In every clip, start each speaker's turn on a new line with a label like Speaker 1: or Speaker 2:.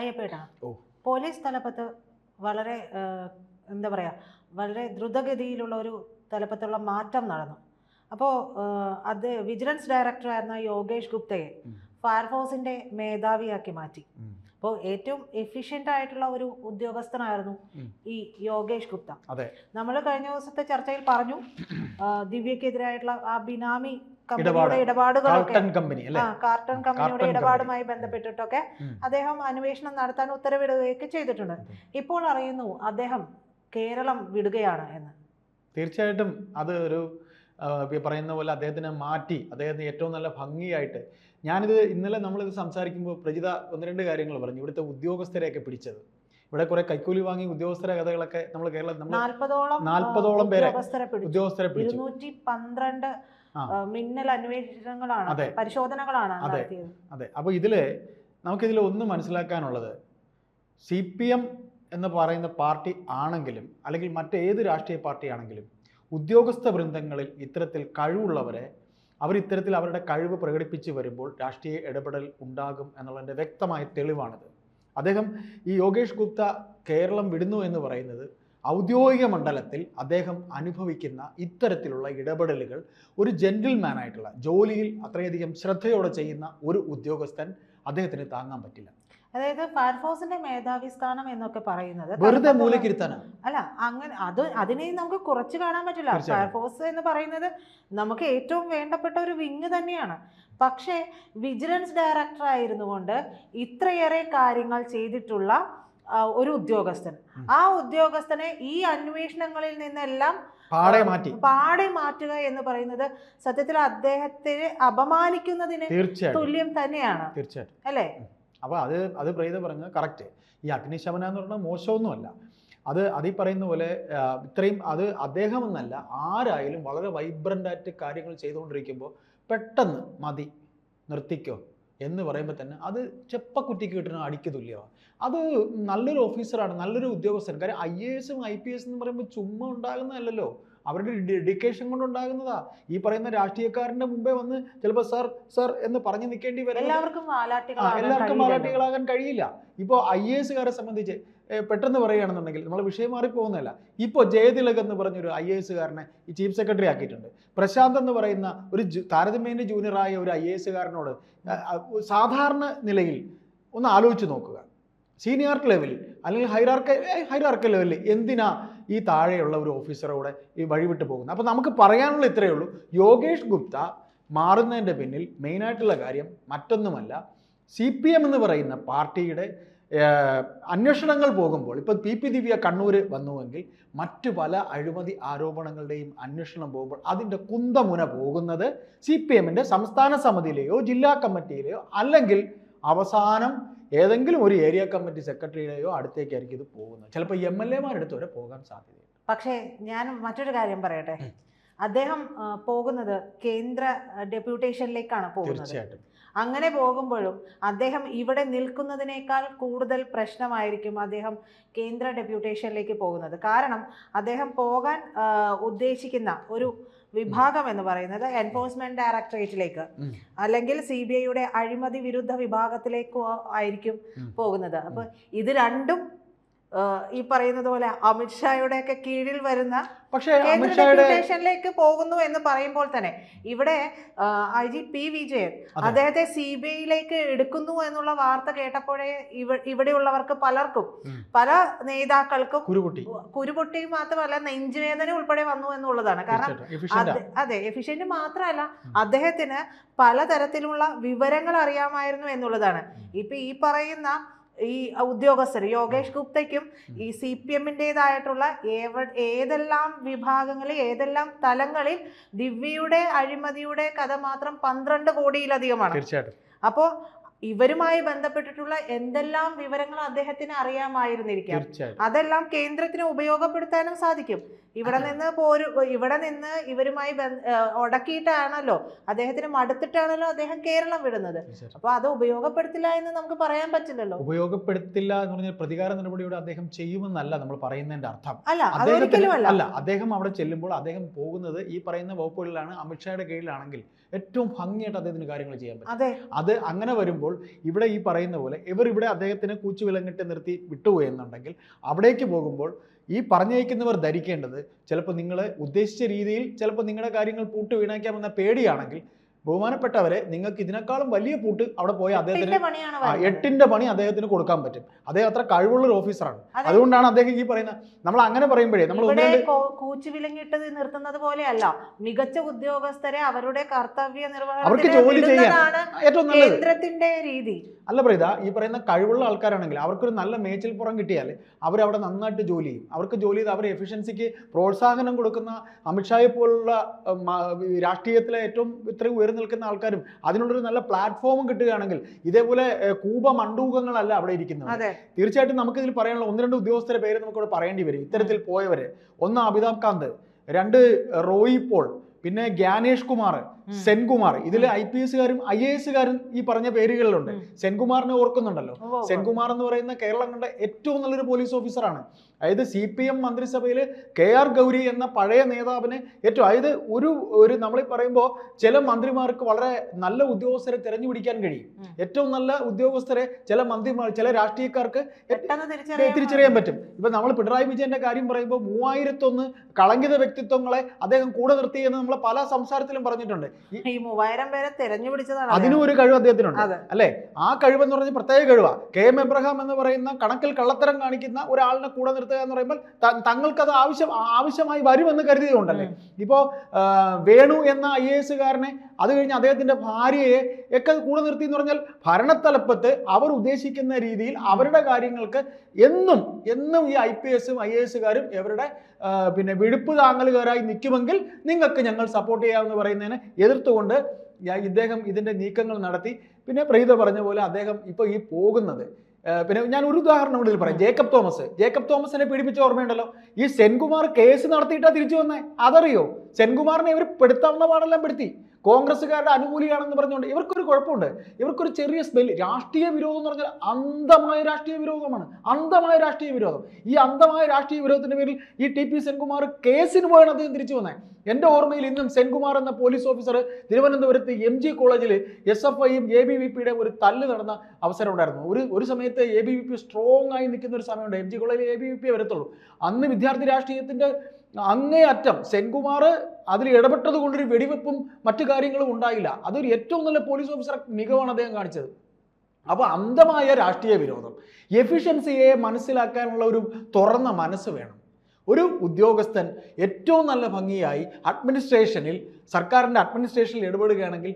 Speaker 1: അയ്യപ്പേട്ടാ police തലപ്പത്ത് വളരെ എന്താ പറയുക വളരെ ദ്രുതഗതിയിലുള്ള ഒരു തലപ്പത്തുള്ള മാറ്റം നടന്നു അപ്പോൾ അത് വിജിലൻസ് ഡയറക്ടറായിരുന്ന യോഗേഷ് ഗുപ്തയെ. ഫയർഫോഴ്സിന്റെ മേധാവിയാക്കി മാറ്റി അപ്പോൾ ഏറ്റവും എഫിഷ്യന്റ് ആയിട്ടുള്ള ഒരു ഉദ്യോഗസ്ഥനായിരുന്നു ഈ യോഗേഷ് ഗുപ്ത. നമ്മൾ കഴിഞ്ഞ ദിവസത്തെ ചർച്ചയിൽ പറഞ്ഞു ദിവ്യക്കെതിരായിട്ടുള്ള ആ ബിനാമി. കമ്പനിയുടെ ഇടപാടുകളൊക്കെ.
Speaker 2: കാർട്ടൺ
Speaker 1: കമ്പനിയുടെ ഇടപാടുമായി ബന്ധപ്പെട്ടിട്ടൊക്കെ അദ്ദേഹം അന്വേഷണം നടത്താൻ ഉത്തരവിടുകയൊക്കെ ചെയ്തിട്ടുണ്ട്. ഇപ്പോൾ അറിയുന്നു അദ്ദേഹം കേരളം വിടുകയാണ് എന്ന്.
Speaker 2: തീർച്ചയായിട്ടും അത് ഒരു പറയുന്ന പോലെ അദ്ദേഹത്തിനെ മാറ്റി അദ്ദേഹത്തിന് ഏറ്റവും നല്ല ഭംഗിയായിട്ട് ഞാനിത് ഇന്നലെ നമ്മളിത് സംസാരിക്കുമ്പോൾ പ്രജിത ഒന്ന് രണ്ട് കാര്യങ്ങൾ പറഞ്ഞു. ഇവിടുത്തെ ഉദ്യോഗസ്ഥരെയൊക്കെ പിടിച്ചത്. ഇവിടെ കുറെ കൈക്കൂലി വാങ്ങി ഉദ്യോഗസ്ഥരെ കഥകളൊക്കെ നമ്മൾ കേരളം നമ്മൾ
Speaker 1: നാൽപ്പതോളം
Speaker 2: നാൽപ്പതോളം പേരെ
Speaker 1: ഉദ്യോഗസ്ഥരെ പിടിച്ചു. പന്ത്രണ്ട് മിന്നൽ അന്വേഷണങ്ങളാണ്. പരിശോധനകളാണ്
Speaker 2: അതെ. ഇതിൽ അപ്പോൾ ഇതിൽ നമുക്കിതിൽ ഒന്ന് മനസ്സിലാക്കാനുള്ളത് സി പി എം എന്ന് പറയുന്ന പാർട്ടി ആണെങ്കിലും അല്ലെങ്കിൽ മറ്റേത് രാഷ്ട്രീയ പാർട്ടി ആണെങ്കിലും ഉദ്യോഗസ്ഥ വൃന്ദങ്ങളിൽ ഇത്തരത്തിൽ കഴിവുള്ളവരെ അവർ ഇത്തരത്തിൽ അവരുടെ കഴിവ് പ്രകടിപ്പിച്ച് വരുമ്പോൾ രാഷ്ട്രീയ ഇടപെടൽ ഉണ്ടാകും എന്നുള്ളതിന്റെ വ്യക്തമായ തെളിവാണിത് അദ്ദേഹം ഈ യോഗേഷ് ഗുപ്ത കേരളം വിടുന്നു എന്ന് പറയുന്നത് ഔദ്യോഗിക മണ്ഡലത്തിൽ അദ്ദേഹം അനുഭവിക്കുന്ന ഇത്തരത്തിലുള്ള ഇടപെടലുകൾ ഒരു ജെന്റിൽമാൻ ആയിട്ടുള്ള ജോലിയിൽ അത്രയധികം ശ്രദ്ധയോടെ ചെയ്യുന്ന ഒരു ഉദ്യോഗസ്ഥൻ അദ്ദേഹത്തിന് താങ്ങാൻ പറ്റില്ല.
Speaker 1: അതായത് ഫയർഫോഴ്സിന്റെ മേധാവി സ്ഥാനം എന്നൊക്കെ പറയുന്നത്
Speaker 2: വെറുതെ മൂലക്കിരുത്താനാണ്
Speaker 1: അല്ല അങ്ങനെ അത് അതിനെ നമുക്ക് കുറച്ച് കാണാൻ പറ്റില്ല. ഫയർഫോഴ്സ് എന്ന് പറയുന്നത് നമുക്ക് ഏറ്റവും വേണ്ടപ്പെട്ട ഒരു വിങ് തന്നെയാണ്. പക്ഷേ വിജിലൻസ് ഡയറക്ടർ ആയിരുന്നു കൊണ്ട് ഇത്രയേറെ കാര്യങ്ങൾ ചെയ്തിട്ടുള്ള ഒരു ഉദ്യോഗസ്ഥൻ. ആ ഉദ്യോഗസ്ഥനെ ഈ അന്വേഷണങ്ങളിൽ നിന്നെല്ലാം
Speaker 2: പാടെ മാറ്റി.
Speaker 1: പാടെ മാറ്റുക എന്ന് പറയുന്നത് സത്യത്തിൽ അദ്ദേഹത്തെ അപമാനിക്കുന്നതിന് തുല്യം തന്നെയാണ്.
Speaker 2: തീർച്ചയായിട്ടും.
Speaker 1: അല്ലേ?
Speaker 2: അപ്പോൾ അത് അത് പ്രീത പറഞ്ഞത് കറക്റ്റ് ഈ അഗ്നിശമന എന്ന് പറഞ്ഞാൽ മോശമൊന്നുമല്ല. അത് അതീ പറയുന്ന പോലെ ഇത്രയും അത് അദ്ദേഹം എന്നല്ല ആരായാലും വളരെ വൈബ്രന്റ് ആയിട്ട് കാര്യങ്ങൾ ചെയ്തുകൊണ്ടിരിക്കുമ്പോൾ പെട്ടെന്ന് മതി നിർത്തിക്കോ. എന്ന് പറയുമ്പോൾ തന്നെ അത് ചെപ്പക്കുറ്റിക്ക് കിട്ടുന്ന അടിക്ക് തുല്യമാണ്. അത് നല്ലൊരു ഓഫീസറാണ് നല്ലൊരു ഉദ്യോഗസ്ഥൻ. കാര്യം ഐ എ എസും ഐ പി എസ് എന്ന് പറയുമ്പോൾ ചുമ്മാ ഉണ്ടാകുന്നതല്ലല്ലോ. അവരുടെ ഡെഡിക്കേഷൻ കൊണ്ടുണ്ടാകുന്നതാ. ഈ പറയുന്ന രാഷ്ട്രീയക്കാരന്റെ മുമ്പേ വന്ന് ചിലപ്പോൾ സർ സർ എന്ന് പറഞ്ഞു നിൽക്കേണ്ടി വരും
Speaker 1: എല്ലാവർക്കും
Speaker 2: എല്ലാവർക്കും മാലാട്ടികളാകാൻ കഴിയില്ല. ഇപ്പോൾ ഐ എ എസുകാരെ സംബന്ധിച്ച് പെട്ടെന്ന് പറയുകയാണെന്നുണ്ടെങ്കിൽ നമ്മൾ വിഷയം മാറിപ്പോകുന്നതല്ല. ഇപ്പോൾ ജയതിലക് എന്ന് പറഞ്ഞൊരു ഐ എ എസുകാരനെ ഈ ചീഫ് സെക്രട്ടറി ആക്കിയിട്ടുണ്ട്. പ്രശാന്ത് എന്ന് പറയുന്ന ഒരു താരതമ്യേന ജൂനിയറായ ഒരു ഐ എ എസുകാരനോട് സാധാരണ നിലയിൽ ഒന്ന് ആലോചിച്ച് നോക്കുക. സീനിയർ ലെവലിൽ അല്ലെങ്കിൽ ഹൈറാർക്ക ഹൈറാർക്ക ലെവലിൽ എന്തിനാ ഈ താഴെയുള്ള ഒരു ഓഫീസറോടെ ഈ വഴിവിട്ട് പോകുന്നത്? അപ്പോൾ നമുക്ക് പറയാനുള്ള ഇത്രയേ ഉള്ളൂ. യോഗേഷ് ഗുപ്ത മാറുന്നതിന്റെ പിന്നിൽ മെയിനായിട്ടുള്ള കാര്യം മറ്റൊന്നുമല്ല. സി പി എം എന്ന് പറയുന്ന പാർട്ടിയുടെ അന്വേഷണങ്ങൾ പോകുമ്പോൾ ഇപ്പോൾ പി പി ദിവ്യ കണ്ണൂർ വന്നുവെങ്കിൽ മറ്റു പല അഴിമതി ആരോപണങ്ങളുടെയും അന്വേഷണം പോകുമ്പോൾ അതിന്റെ കുന്തമുന പോകുന്നത് സി പി എമ്മിന്റെ സംസ്ഥാന സമിതിയിലെയോ ജില്ലാ കമ്മിറ്റിയിലെയോ അല്ലെങ്കിൽ അവസാനം ഏതെങ്കിലും ഒരു ഏരിയ കമ്മിറ്റി സെക്രട്ടറിയുടെയോ അടുത്തേക്കായിരിക്കും ഇത് പോകുന്നത്. ചിലപ്പോൾ എം എൽ എമാരെടുത്ത് വരെ പോകാൻ സാധ്യതയുണ്ട്.
Speaker 1: പക്ഷേ ഞാൻ മറ്റൊരു കാര്യം പറയട്ടെ? അദ്ദേഹം പോകുന്നത് കേന്ദ്ര ഡെപ്യൂട്ടേഷനിലേക്കാണ് പോകുന്നത്. അങ്ങനെ പോകുമ്പോഴും അദ്ദേഹം ഇവിടെ നിൽക്കുന്നതിനേക്കാൾ കൂടുതൽ പ്രശ്നമായിരിക്കും അദ്ദേഹം കേന്ദ്ര ഡെപ്യൂട്ടേഷനിലേക്ക് പോകുന്നത്. കാരണം അദ്ദേഹം പോകാൻ ഉദ്ദേശിക്കുന്ന ഒരു വിഭാഗം എന്ന് പറയുന്നത് എൻഫോഴ്സ്മെന്റ് ഡയറക്ടറേറ്റിലേക്ക് അല്ലെങ്കിൽ സി ബി ഐയുടെ അഴിമതി വിരുദ്ധ വിഭാഗത്തിലേക്കോ ആയിരിക്കും പോകുന്നത്. അപ്പൊ ഇത് രണ്ടും ഈ പറയുന്നത് പോലെ അമിത്ഷായുടെ ഒക്കെ കീഴിൽ വരുന്ന
Speaker 2: പക്ഷേ
Speaker 1: ഡെപ്യൂട്ടേഷനിലേക്ക് പോകുന്നു എന്ന് പറയുമ്പോൾ തന്നെ ഇവിടെ ഐ ജി പി വിജയൻ അദ്ദേഹത്തെ സി ബി ഐയിലേക്ക് എടുക്കുന്നു എന്നുള്ള വാർത്ത കേട്ടപ്പോഴേ ഇവ ഇവിടെയുള്ളവർക്ക് പലർക്കും പല നേതാക്കൾക്കും കുരുപൊട്ടി. മാത്രമല്ല നെഞ്ചുവേദന ഉൾപ്പെടെ വന്നു എന്നുള്ളതാണ്. കാരണം. അത് അതെ എഫിഷ്യന്റ് മാത്രമല്ല. അദ്ദേഹത്തിന് പലതരത്തിലുള്ള വിവരങ്ങൾ അറിയാമായിരുന്നു എന്നുള്ളതാണ്. ഇപ്പൊ ഈ പറയുന്ന ഈ ഉദ്യോഗസ്ഥർ യോഗേഷ് ഗുപ്തയ്ക്കും ഈ സി പി എമ്മിന്റെതായിട്ടുള്ള ഏതെല്ലാം വിഭാഗങ്ങളിൽ ഏതെല്ലാം തലങ്ങളിൽ ദിവ്യയുടെ അഴിമതിയുടെ കഥ മാത്രം പന്ത്രണ്ട് കോടിയിലധികമാണ്.
Speaker 2: തീർച്ചയായിട്ടും.
Speaker 1: അപ്പോൾ ഇവരുമായി ബന്ധപ്പെട്ടിട്ടുള്ള എന്തെല്ലാം വിവരങ്ങൾ അദ്ദേഹത്തിന് അറിയാമായിരുന്നിരിക്കാം. അതെല്ലാം കേന്ദ്രത്തിന് ഉപയോഗപ്പെടുത്താനും സാധിക്കും. ഇവിടെ നിന്ന് പോരു ഇവിടെ നിന്ന് ഇവരുമായി ഉടക്കിയിട്ടാണല്ലോ അദ്ദേഹത്തിന് മടുത്തിട്ടാണല്ലോ അദ്ദേഹം കേരളം വിടുന്നത്. അപ്പൊ അത് ഉപയോഗപ്പെടുത്തില്ല എന്ന് നമുക്ക് പറയാൻ പറ്റില്ലല്ലോ.
Speaker 2: ഉപയോഗപ്പെടുത്തില്ല എന്ന് പറഞ്ഞാൽ പ്രതികാര നടപടിയോട് അദ്ദേഹം ചെയ്യുമെന്നല്ല നമ്മൾ പറയുന്നതിന്റെ അർത്ഥം.
Speaker 1: അല്ല അല്ല
Speaker 2: അദ്ദേഹം അവിടെ ചെല്ലുമ്പോൾ അദ്ദേഹം പോകുന്നത് ഈ പറയുന്ന വകുപ്പുകളിലാണ് അമിത്ഷായുടെ കീഴിലാണെങ്കിൽ. ഏറ്റവും ഭംഗിയായിട്ട് അദ്ദേഹത്തിന് കാര്യങ്ങൾ ചെയ്യാൻ പറ്റും.
Speaker 1: അത്.
Speaker 2: അങ്ങനെ വരുമ്പോൾ ഇവിടെ ഈ പറയുന്ന പോലെ ഇവർ ഇവിടെ അദ്ദേഹത്തിന് കൂച്ചുവിലങ്ങിട്ട് നിർത്തി വിട്ടുപോയെന്നുണ്ടെങ്കിൽ അവിടേക്ക് പോകുമ്പോൾ ഈ പറഞ്ഞയക്കുന്നവർ ധരിക്കേണ്ടത് ചിലപ്പോൾ നിങ്ങൾ ഉദ്ദേശിച്ച രീതിയിൽ ചിലപ്പോൾ നിങ്ങളുടെ കാര്യങ്ങൾ പൂട്ട് വീണാക്കാമെന്ന പേടിയാണെങ്കിൽ ബഹുമാനപ്പെട്ടവരെ നിങ്ങൾക്ക് ഇതിനേക്കാളും വലിയ പൂട്ട് അവിടെ പോയി അദ്ദേഹത്തിന്
Speaker 1: എട്ടിന്റെ
Speaker 2: പണി അദ്ദേഹത്തിന് കൊടുക്കാൻ പറ്റും. അദ്ദേഹം അത്ര കഴിവുള്ള ഒരു ഓഫീസറാണ് അതുകൊണ്ടാണ് അദ്ദേഹം ഈ പറയുന്നത് നമ്മൾ അങ്ങനെ പറയുമ്പോഴേ നമ്മൾ
Speaker 1: കൂച്ചു കൂച്ചുവിലങ്ങിട്ടത് നിർത്തുന്നത് പോലെയല്ല. മികച്ച ഉദ്യോഗസ്ഥരെ അവരുടെ കർത്തവ്യ
Speaker 2: അവർക്ക്
Speaker 1: നിർവഹണത്തിന്
Speaker 2: ജോലി ചെയ്യാൻ. ഏറ്റവും
Speaker 1: കേന്ദ്രത്തിന്റെ രീതി.
Speaker 2: അല്ല പ്രീത ഈ പറയുന്ന കഴിവുള്ള ആൾക്കാരാണെങ്കിൽ അവർക്കൊരു നല്ല മേച്ചിൽപ്പുറം കിട്ടിയാൽ അവരവിടെ നന്നായിട്ട് ജോലി ചെയ്യും. അവർക്ക് ജോലി ചെയ്ത് അവർ എഫിഷ്യൻസിക്ക് പ്രോത്സാഹനം കൊടുക്കുന്ന അമിത്ഷായെ പോലുള്ള രാഷ്ട്രീയത്തിലെ ഏറ്റവും ഇത്രയും ഉയർന്നു നിൽക്കുന്ന ആൾക്കാരും അതിനുള്ളൊരു നല്ല പ്ലാറ്റ്ഫോമും കിട്ടുകയാണെങ്കിൽ ഇതേപോലെ കൂപ മണ്ടൂകങ്ങളല്ല അവിടെ ഇരിക്കുന്നത്. തീർച്ചയായിട്ടും നമുക്ക് ഇതിൽ പറയാനുള്ള ഒന്ന് രണ്ട് ഉദ്യോഗസ്ഥരെ പേര് നമുക്ക് ഇവിടെ പറയേണ്ടി വരും. ഇത്തരത്തിൽ പോയവര്. ഒന്ന് അമിതാഭ് കാന്ത് രണ്ട് റോയി പോൾ പിന്നെ ഗ്യാനേഷ് കുമാർ. സെൻകുമാർ. ഇതിൽ ഐ പി എസുകാരും ഐ എ എസുകാരും ഈ പറഞ്ഞ പേരുകളിലുണ്ട്. സെൻകുമാറിനെ ഓർക്കുന്നുണ്ടല്ലോ. സെൻകുമാർ എന്ന് പറയുന്ന കേരളം കണ്ട ഏറ്റവും നല്ലൊരു പോലീസ് ഓഫീസറാണ്. അതായത് സി പി എം മന്ത്രിസഭയിൽ കെ ആർ ഗൗരി എന്ന പഴയ നേതാവിനെ ഏറ്റവും അതായത് ഒരു ഒരു നമ്മൾ പറയുമ്പോൾ ചില മന്ത്രിമാർക്ക് വളരെ നല്ല ഉദ്യോഗസ്ഥരെ തിരഞ്ഞു പിടിക്കാൻ
Speaker 1: കഴിയും
Speaker 2: ഏറ്റവും നല്ല ഉദ്യോഗസ്ഥരെ ചില മന്ത്രിമാർ ചില രാഷ്ട്രീയക്കാർക്ക്
Speaker 1: തിരിച്ചറിയാൻ
Speaker 2: പറ്റും. ഇപ്പൊ നമ്മൾ പിണറായി വിജയന്റെ കാര്യം പറയുമ്പോൾ മൂവായിരത്തൊന്ന് കളങ്കിത വ്യക്തിത്വങ്ങളെ അദ്ദേഹം കൂടെ നിർത്തി എന്ന് നമ്മൾ പല സംസാരത്തിലും പറഞ്ഞിട്ടുണ്ട്. ഈ-
Speaker 1: മൂവായിരം പേരെ തെരഞ്ഞുപിടിച്ചതാണ്
Speaker 2: അതിനും ഒരു കഴിവ് അദ്ദേഹത്തിനുണ്ട് അല്ലെ? ആ കഴിവെന്ന് പറഞ്ഞ പ്രത്യേക കഴിവാ. കെ എം എബ്രഹാം എന്ന് പറയുന്ന കണക്കിൽ കള്ളത്തരം കാണിക്കുന്ന ഒരാളിനെ കൂടെ നിർത്തുക എന്ന് പറയുമ്പോൾ തങ്ങൾക്ക് അത് ആവശ്യം ആവശ്യമായി വരുമെന്ന് കരുതിയതുകൊണ്ടല്ലേ. ഇപ്പോ വേണു എന്ന ഐ എ എസുകാരനെ അത് കഴിഞ്ഞ് അദ്ദേഹത്തിന്റെ ഭാര്യയെ ഒക്കെ കൂടെ നിർത്തി എന്ന് പറഞ്ഞാൽ ഭരണത്തലപ്പത്ത് അവർ ഉദ്ദേശിക്കുന്ന രീതിയിൽ അവരുടെ കാര്യങ്ങൾക്ക് എന്നും എന്നും ഈ ഐ പി എസും ഐ എ എസുകാരും ഇവരുടെ പിന്നെ വിടുപ്പ് താങ്ങലുകാരായി നിൽക്കുമെങ്കിൽ നിങ്ങൾക്ക് ഞങ്ങൾ സപ്പോർട്ട് ചെയ്യാമെന്ന് പറയുന്നതിനെ എതിർത്തുകൊണ്ട് ഇദ്ദേഹം ഇതിന്റെ നീക്കങ്ങൾ നടത്തി. പിന്നെ പ്രീത പറഞ്ഞ പോലെ അദ്ദേഹം ഇപ്പോൾ ഈ പോകുന്നത്. പിന്നെ ഞാൻ ഒരു ഉദാഹരണം കൂടി പറയാം. Jacob Thomas. ജേക്കബ് തോമസിനെ പീഡിപ്പിച്ച ഓർമ്മയുണ്ടല്ലോ. ഈ സെൻകുമാർ കേസ് നടത്തിയിട്ടാ തിരിച്ചു വന്നേ. അതറിയോ? സെൻകുമാറിനെ ഇവർ പെടുത്താവുന്ന പാടെല്ലാം പെടുത്തി. കോൺഗ്രസ്സുകാരുടെ അനുകൂലിയാണെന്ന് പറഞ്ഞുകൊണ്ട് ഇവർക്കൊരു കുഴപ്പമുണ്ട്. ഇവർക്കൊരു ചെറിയ സ്മെല്ല് രാഷ്ട്രീയ വിരോധം എന്ന് പറഞ്ഞാൽ അന്ധമായ രാഷ്ട്രീയ വിരോധമാണ്. അന്ധമായ രാഷ്ട്രീയ വിരോധം. ഈ അന്ധമായ രാഷ്ട്രീയ വിരോധത്തിന്റെ പേരിൽ ഈ ടി പി സെൻകുമാർ കേസിന് പോയാണ് അദ്ദേഹം തിരിച്ചു വന്നത്. എന്റെ ഓർമ്മയിൽ ഇന്നും സെൻകുമാർ എന്ന പോലീസ് ഓഫീസർ തിരുവനന്തപുരത്ത് എം ജി കോളേജിൽ എസ് എഫ് ഐയും എ ബി വി പിയുടെ ഒരു തല്ല് നടന്ന അവസരം ഉണ്ടായിരുന്നു. ഒരു ഒരു സമയത്ത് A B V P strong ആയി നിൽക്കുന്ന ഒരു സമയമുണ്ട്. എം ജി കോളേജിൽ എ ബി വി പി വരത്തുള്ളൂ. അന്ന് വിദ്യാർത്ഥി രാഷ്ട്രീയത്തിന്റെ അങ്ങേയറ്റം സെൻകുമാർ അതിൽ ഇടപെട്ടത് കൊണ്ടൊരു വെടിവെപ്പും മറ്റു കാര്യങ്ങളും ഉണ്ടായില്ല. അതൊരു ഏറ്റവും നല്ല പോലീസ് ഓഫീസർ മികവാണ് അദ്ദേഹം കാണിച്ചത്. അപ്പോൾ അന്ധമായ രാഷ്ട്രീയ വിരോധം. എഫിഷ്യൻസിയെ മനസ്സിലാക്കാനുള്ള ഒരു തുറന്ന മനസ്സ് വേണം. ഒരു ഉദ്യോഗസ്ഥൻ ഏറ്റവും നല്ല ഭംഗിയായി അഡ്മിനിസ്ട്രേഷനിൽ സർക്കാരിന്റെ അഡ്മിനിസ്ട്രേഷനിൽ ഇടപെടുകയാണെങ്കിൽ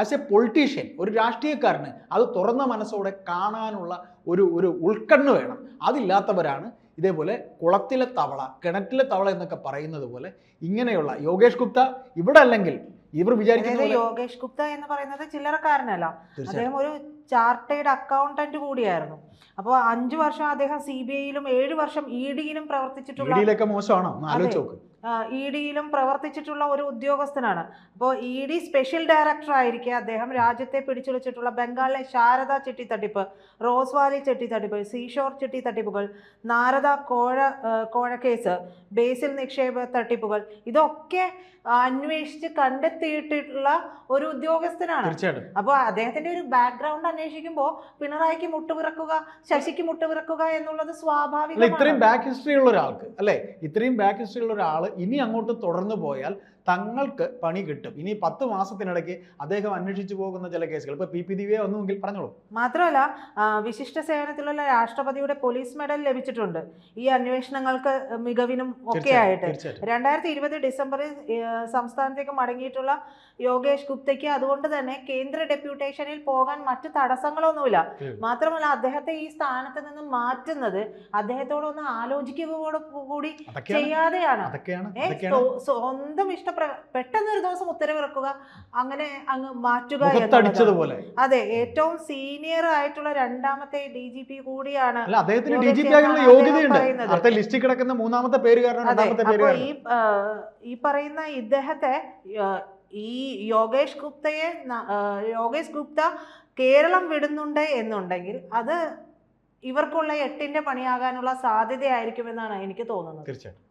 Speaker 2: ആസ് എ പൊളിറ്റീഷ്യൻ ഒരു രാഷ്ട്രീയക്കാരന് അത് തുറന്ന മനസ്സോടെ കാണാനുള്ള ഒരു ഒരു ഉൾക്കണ്ണ് വേണം. അതില്ലാത്തവരാണ് ഇതേപോലെ കുളത്തിലെ തവള കിണറ്റിലെ തവള എന്നൊക്കെ പറയുന്നത് പോലെ ഇങ്ങനെയുള്ള യോഗേഷ് ഗുപ്ത ഇവിടെ അല്ലെങ്കിൽ ഇവർ വിചാരിക്കുന്നത്
Speaker 1: യോഗേഷ് ഗുപ്ത എന്ന് പറയുന്നത് ചില്ലറക്കാരനല്ല. അദ്ദേഹം ഒരു ചാർട്ടേഡ് അക്കൗണ്ടന്റ് കൂടിയായിരുന്നു. അപ്പോൾ അഞ്ചു വർഷം അദ്ദേഹം സി ബി ഐയിലും ഏഴു വർഷം ഇ ഡിയിലും പ്രവർത്തിച്ചിട്ടുള്ള
Speaker 2: ഇടിയിലൊക്കെ മോശമാണോ? ആലോചിച്ച് നോക്ക്.
Speaker 1: ഇ ഡിയിലും പ്രവർത്തിച്ചിട്ടുള്ള ഒരു ഉദ്യോഗസ്ഥനാണ്. അപ്പോൾ ഇ ഡി സ്പെഷ്യൽ ഡയറക്ടർ ആയിരിക്കെ അദ്ദേഹം രാജ്യത്തെ പിടിച്ചുവച്ചിട്ടുള്ള ബംഗാളിലെ ശാരദ ചിട്ടിത്തട്ടിപ്പ് റോസ് വാലി ചിട്ടി തട്ടിപ്പ് സീഷോർ ചിട്ടിത്തട്ടിപ്പുകൾ നാരദ കോഴ കോഴ കോഴക്കേസ് ബേസിൽ നിക്ഷേപ തട്ടിപ്പുകൾ ഇതൊക്കെ അന്വേഷിച്ച് കണ്ടെത്തിയിട്ടുള്ള ഒരു ഉദ്യോഗസ്ഥനാണ്. അപ്പോൾ അദ്ദേഹത്തിന്റെ ഒരു ബാക്ക്ഗ്രൗണ്ട് അന്വേഷിക്കുമ്പോൾ പിണറായിക്ക് മുട്ടുപിറക്കുക ശശിക്ക് മുട്ടുപിറക്കുക എന്നുള്ളത്
Speaker 2: സ്വാഭാവിക ഇത്രയും ബാക്ക് ഹിസ്റ്ററി ഉള്ള ഒരാൾക്ക് അല്ലേ? ഇത്രയും ബാക്ക് ഹിസ്റ്ററി ഉള്ള ഒരാൾ ഇനി അങ്ങോട്ട് തുടർന്നു പോയാൽ തങ്ങൾക്ക് പണി കിട്ടും. ഇനി പത്ത് മാസത്തിനിടയ്ക്ക് അദ്ദേഹം അന്വേഷിച്ചു പോകുന്ന ചില കേസുകൾ. ഇപ്പൊ പി പി ദിവ്യ ഒന്നുമെങ്കിൽ പറഞ്ഞോളൂ.
Speaker 1: മാത്രമല്ല വിശിഷ്ട സേവനത്തിലുള്ള രാഷ്ട്രപതിയുടെ പോലീസ് മെഡൽ ലഭിച്ചിട്ടുണ്ട്. ഈ അന്വേഷണങ്ങൾക്ക് മികവിനും ഒക്കെ ആയിട്ട്. രണ്ടായിരത്തി ഇരുപത് ഡിസംബറിൽ സംസ്ഥാനത്തേക്ക് മടങ്ങിയിട്ടുള്ള യോഗേഷ് ഗുപ്തയ്ക്ക് അതുകൊണ്ട് തന്നെ കേന്ദ്ര ഡെപ്യൂട്ടേഷനിൽ പോകാൻ മറ്റു തടസ്സങ്ങളൊന്നുമില്ല. മാത്രമല്ല അദ്ദേഹത്തെ ഈ സ്ഥാനത്ത് നിന്ന് മാറ്റുന്നത് അദ്ദേഹത്തോടൊന്ന് ആലോചിക്കുക കൂടി ചെയ്യാതെയാണ്. സ്വന്തം ഇഷ്ടം ഇഷ്ടപ്ര പെട്ടെന്ന് ഒരു ദിവസം ഉത്തരവിറക്കുക അങ്ങനെ അങ്ങ് മാറ്റുക എന്നുള്ളതാണ്. അതെ ഏറ്റവും സീനിയർ ആയിട്ടുള്ള രണ്ടാമത്തെ ഡി ജി പി കൂടിയാണ്
Speaker 2: അല്ല അദ്ദേഹത്തിന് ഡി ജി പി ആകാനുള്ള യോഗ്യതയുണ്ട്.
Speaker 1: പറയുന്നത്.
Speaker 2: അടുത്ത ലിസ്റ്റിൽ കിടക്കുന്ന മൂന്നാമത്തെ പേര് കാരണം
Speaker 1: അതെ
Speaker 2: രണ്ടാമത്തെ പേര്
Speaker 1: അപ്പൊ
Speaker 2: കാരണം
Speaker 1: ഈ ആ, ഈ പറയുന്ന ഇദ്ദേഹത്തെ ആ, ഈ യോഗേഷ് ഗുപ്തയെ ന- ആ, യോഗേഷ് ഗുപ്ത കേരളം വിടുന്നുണ്ട് എന്നുണ്ടെങ്കിൽ അത് ഇവർക്കുള്ള എട്ടിന്റെ പണിയാകാനുള്ള സാധ്യതയായിരിക്കുമെന്നാണ് എനിക്ക് തോന്നുന്നത്.
Speaker 2: തീർച്ചയായിട്ടും.